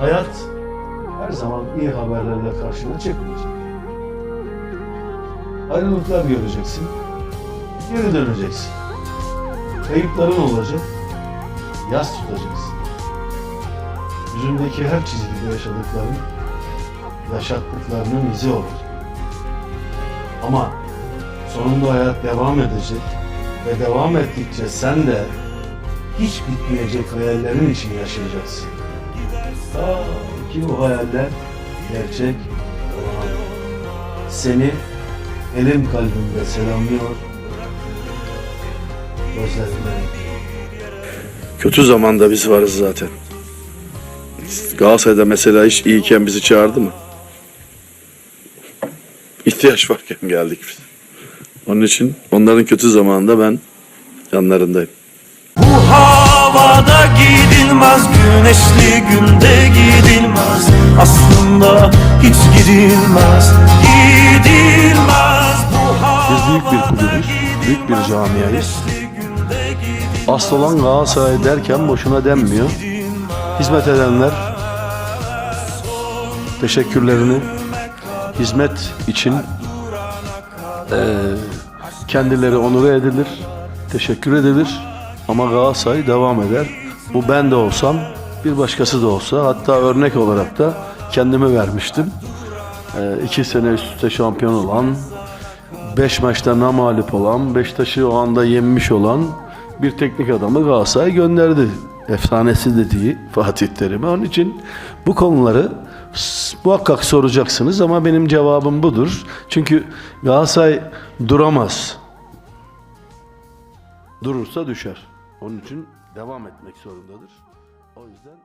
Hayat her zaman iyi haberlerle karşına çıkmayacak. Ayrılıklar göreceksin, geri döneceksin. Kayıpların olacak, yas tutacaksın. Yüzündeki her çizgide yaşadıkların, yaşattıklarının izi olacak. Ama sonunda hayat devam edecek ve devam ettikçe sen de hiç bitmeyecek hayallerin için yaşayacaksın. Ta ki o hayaller gerçek olana. Seni elim kalbimde selamlıyor. Gözlerimden Kötü zamanda biz varız zaten. Galatasaray'da mesela hiç iyiyken bizi çağırdı mı? İhtiyaç varken geldik biz. Onun için onların kötü zamanında ben yanlarındayım. Havada gidilmez Güneşli günde gidilmez Aslında hiç gidilmez Gidilmez Bu Biz büyük bir kulübüz, büyük bir camiayız. Asıl olan Galatasaray derken boşuna denmiyor. Hizmet edenler teşekkürlerini hizmet için eee, kendileri onur edilir, teşekkür edilir. Ama Galatasaray devam eder. Bu ben de olsam, bir başkası da olsa, hatta örnek olarak da kendimi vermiştim. Eee, iki sene üst üste şampiyon olan, Beş maçta namalip olan, Beşiktaş'ı o anda yenmiş olan bir teknik adamı Galatasaray gönderdi. Efsanesi dediği Fatih Terim'e. Onun için bu konuları muhakkak soracaksınız ama benim cevabım budur. Çünkü Galatasaray duramaz. Durursa düşer. Onun için devam etmek zorundadır. O yüzden